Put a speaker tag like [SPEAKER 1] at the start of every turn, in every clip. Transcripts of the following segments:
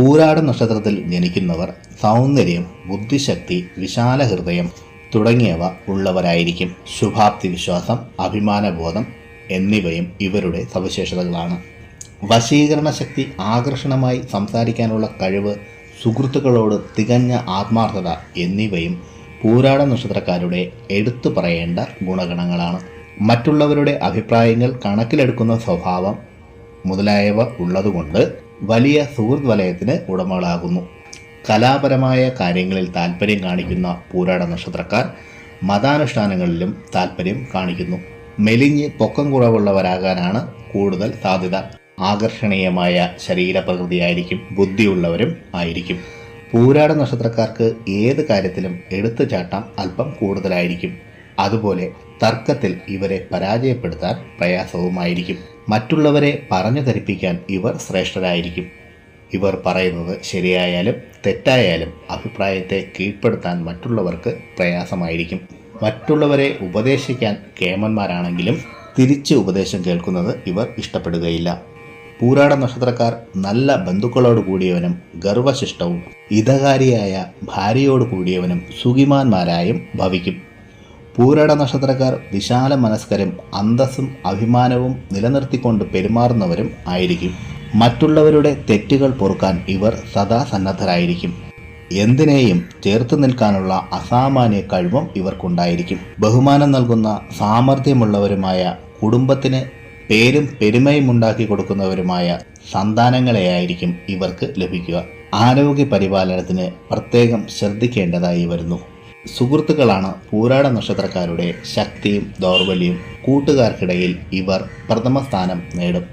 [SPEAKER 1] പൂരാട നക്ഷത്രത്തിൽ ജനിക്കുന്നവർ സൗന്ദര്യം ബുദ്ധിശക്തി വിശാല ഹൃദയം തുടങ്ങിയവ ഉള്ളവരായിരിക്കും. ശുഭാപ്തി വിശ്വാസം അഭിമാനബോധം എന്നിവയും ഇവരുടെ സവിശേഷതകളാണ്. വശീകരണ ശക്തി ആകർഷണമായി സംസാരിക്കാനുള്ള കഴിവ് സുഹൃത്തുക്കളോട് തികഞ്ഞ ആത്മാർത്ഥത എന്നിവയും പൂരാട നക്ഷത്രക്കാരുടെ എടുത്തു പറയേണ്ട ഗുണഗണങ്ങളാണ്. മറ്റുള്ളവരുടെ അഭിപ്രായങ്ങൾ കണക്കിലെടുക്കുന്ന സ്വഭാവം മുതലായവ ഉള്ളതുകൊണ്ട് വലിയ സുഹൃത്ത് വലയത്തിന് ഉടമകളാകുന്നു. കലാപരമായ കാര്യങ്ങളിൽ താല്പര്യം കാണിക്കുന്ന പൂരാട നക്ഷത്രക്കാർ മതാനുഷ്ഠാനങ്ങളിലും താല്പര്യം കാണിക്കുന്നു. മെലിഞ്ഞ് പൊക്കം കുറവുള്ളവരാകാനാണ് കൂടുതൽ സാധ്യത. ആകർഷണീയമായ ശരീരപ്രകൃതിയായിരിക്കും ബുദ്ധിയുള്ളവരും ആയിരിക്കും. പൂരാട നക്ഷത്രക്കാർക്ക് ഏത് കാര്യത്തിലും എടുത്തുചാട്ടം അല്പം കൂടുതലായിരിക്കും. അതുപോലെ തർക്കത്തിൽ ഇവരെ പരാജയപ്പെടുത്താൻ പ്രയാസവുമായിരിക്കും. മറ്റുള്ളവരെ പറഞ്ഞു ധരിപ്പിക്കാൻ ഇവർ ശ്രേഷ്ഠരായിരിക്കും. ഇവർ പറയുന്നത് ശരിയായാലും തെറ്റായാലും അഭിപ്രായത്തെ കീഴ്പ്പെടുത്താൻ മറ്റുള്ളവർക്ക് പ്രയാസമായിരിക്കും. മറ്റുള്ളവരെ ഉപദേശിക്കാൻ കേമന്മാരാണെങ്കിലും തിരിച്ച് ഉപദേശം കേൾക്കുന്നത് ഇവർ ഇഷ്ടപ്പെടുകയില്ല. പൂരാട നക്ഷത്രക്കാർ നല്ല ബന്ധുക്കളോട് കൂടിയവനും ഗർവശിഷ്ടവും ഇതകാരിയായ ഭാര്യയോട് കൂടിയവനും സുഖിമാന്മാരായും ഭവിക്കും. പൂരാട നക്ഷത്രക്കാർ വിശാല മനസ്കരും അന്തസ്സും അഭിമാനവും നിലനിർത്തിക്കൊണ്ട് പെരുമാറുന്നവരും ആയിരിക്കും. മറ്റുള്ളവരുടെ തെറ്റുകൾ പൊറുക്കാൻ ഇവർ സദാ സന്നദ്ധരായിരിക്കും. എന്തിനേയും ചേർത്ത് നിൽക്കാനുള്ള അസാമാന്യ കഴിവും ഇവർക്കുണ്ടായിരിക്കും. ബഹുമാനം നൽകുന്ന സാമർഥ്യമുള്ളവരുമായ കുടുംബത്തിന് പേരും പെരുമയും ഉണ്ടാക്കി കൊടുക്കുന്നവരുമായ സന്താനങ്ങളെയായിരിക്കും ഇവർക്ക് ലഭിക്കുക. ആരോഗ്യ പരിപാലനത്തിന് പ്രത്യേകം ശ്രദ്ധിക്കേണ്ടതായി വരുന്നു. സുഹൃത്തുക്കളാണ് പൂരാട നക്ഷത്രക്കാരുടെ ശക്തിയും ദൗർബല്യവും. കൂട്ടുകാർക്കിടയിൽ ഇവർ പ്രഥമ സ്ഥാനം നേടും.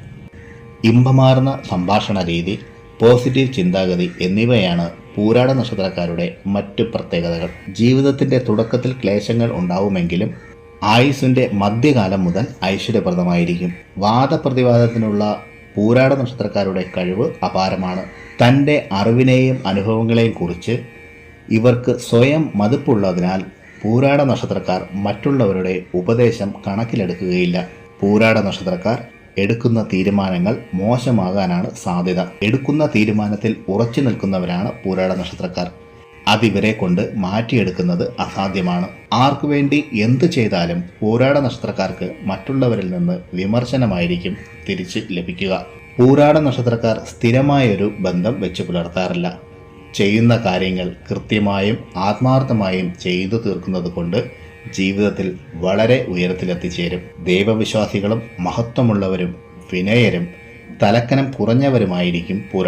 [SPEAKER 1] ഇമ്പമാർന്ന സംഭാഷണ രീതി പോസിറ്റീവ് ചിന്താഗതി എന്നിവയാണ് പൂരാട നക്ഷത്രക്കാരുടെ മറ്റു പ്രത്യേകതകൾ. ജീവിതത്തിന്റെ തുടക്കത്തിൽ ക്ലേശങ്ങൾ ഉണ്ടാവുമെങ്കിലും ആയുസിന്റെ മധ്യകാലം മുതൽ ഐശ്വര്യപ്രദമായിരിക്കും. വാദപ്രതിവാദത്തിനുള്ള പൂരാട നക്ഷത്രക്കാരുടെ കഴിവ് അപാരമാണ്. തന്റെ അറിവിനെയും അനുഭവങ്ങളെയും കുറിച്ച് ഇവർക്ക് സ്വയം മതിപ്പുള്ളതിനാൽ പൂരാട നക്ഷത്രക്കാർ മറ്റുള്ളവരുടെ ഉപദേശം കണക്കിലെടുക്കുകയില്ല. പൂരാട നക്ഷത്രക്കാർ എടുക്കുന്ന തീരുമാനങ്ങൾ മോശമാകാനാണ് സാധ്യത. എടുക്കുന്ന തീരുമാനത്തിൽ ഉറച്ചു നിൽക്കുന്നവരാണ് പൂരാട നക്ഷത്രക്കാർ. അതിവരെ കൊണ്ട് മാറ്റിയെടുക്കുന്നത് അസാധ്യമാണ്. ആർക്കു വേണ്ടി എന്ത് ചെയ്താലും പൂരാട നക്ഷത്രക്കാർക്ക് മറ്റുള്ളവരിൽ നിന്ന് വിമർശനമായിരിക്കും തിരിച്ച് ലഭിക്കുക. പൂരാട നക്ഷത്രക്കാർ സ്ഥിരമായൊരു ബന്ധം വെച്ച് പുലർത്താറില്ല. ചെയ്യുന്ന കാര്യങ്ങൾ കൃത്യമായും ആത്മാർത്ഥമായും ചെയ്തു തീർക്കുന്നത് കൊണ്ട് ജീവിതത്തിൽ വളരെ ഉയരത്തിലെത്തിച്ചേരും. ദൈവവിശ്വാസികളും മഹത്വമുള്ളവരും വിനയരും തലക്കനം കുറഞ്ഞവരുമായിരിക്കും പൂര